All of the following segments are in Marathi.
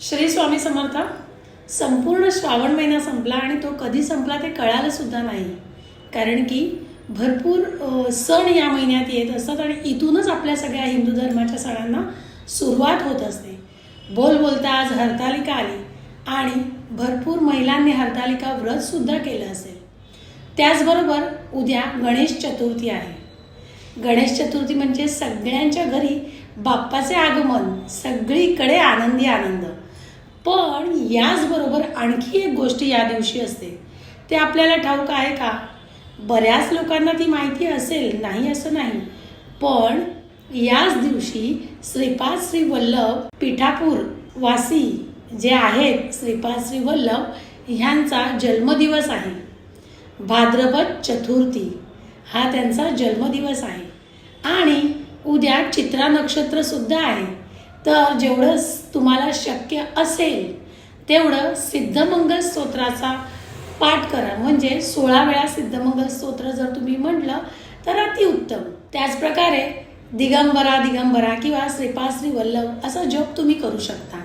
श्री स्वामी समर्थ संपूर्ण श्रावण महिना संपला आणि तो कधी संपला ते कळालंसुद्धा नाही. कारण की भरपूर सण या महिन्यात येत असतात आणि इथूनच आपल्या सगळ्या हिंदू धर्माच्या सणांना सुरुवात होत असते. बोल बोलता आज हरतालिका आली आणि भरपूर महिलांनी हरतालिका व्रतसुद्धा केलं असेल. त्याचबरोबर उद्या गणेश चतुर्थी आहे. गणेश चतुर्थी म्हणजे सगळ्यांच्या घरी बाप्पाचे आगमन सगळीकडे आनंदी आनंद. पण याचबरोबर आणखी एक गोष्ट या दिवशी असते. ते आपल्याला ठाऊक आहे का? बऱ्याच लोकांना ती माहिती असेल नाही असं नाही. पण याच दिवशी श्रीपाद श्री वल्लभ पिठापूर वासी जे आहेत श्रीपाद श्री वल्लभ ह्यांचा जन्मदिवस आहे. भाद्रपद चतुर्थी हा त्यांचा जन्मदिवस आहे. आणि उद्या चित्रा नक्षत्रसुद्धा आहे. तर जेवढं तुम्हाला शक्य असेल तेवढं सिद्धमंगल स्तोत्राचा पाठ करा. म्हणजे सोळा वेळा सिद्धमंगल स्तोत्र जर तुम्ही म्हटलं तर अतिउत्तम त्याचप्रकारे दिगंबरा दिगंबरा किंवा श्रीपाश्री वल्लभ असा जप तुम्ही करू शकता.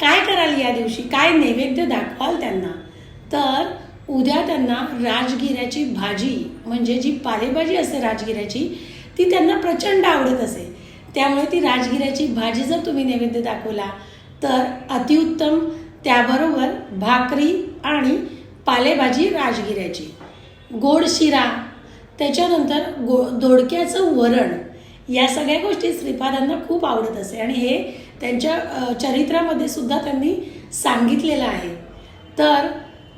काय कराल या दिवशी? काय नैवेद्य दाखवाल त्यांना? तर उद्या त्यांना राजगिऱ्याची भाजी म्हणजे जी पालेभाजी असते राजगिऱ्याची ती त्यांना प्रचंड आवडत असे. त्यामुळे ती राजगिऱ्याची भाजी जर तुम्ही नैवेद्य दाखवला तर अतिउत्तम त्याबरोबर भाकरी आणि पालेभाजी राजगिऱ्याची. गोड शिरा त्याच्यानंतर गो दोडक्याचं वरण या सगळ्या गोष्टी श्रीपादांना खूप आवडत असे. आणि हे त्यांच्या चरित्रामध्ये सुद्धा त्यांनी सांगितलेलं आहे. तर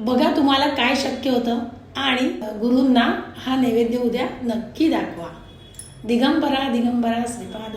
बघा तुम्हाला काय शक्य होतं आणि गुरूंना हा नैवेद्य उद्या नक्की दाखवा. दिगंबरा दिगंबरा श्रीपाद.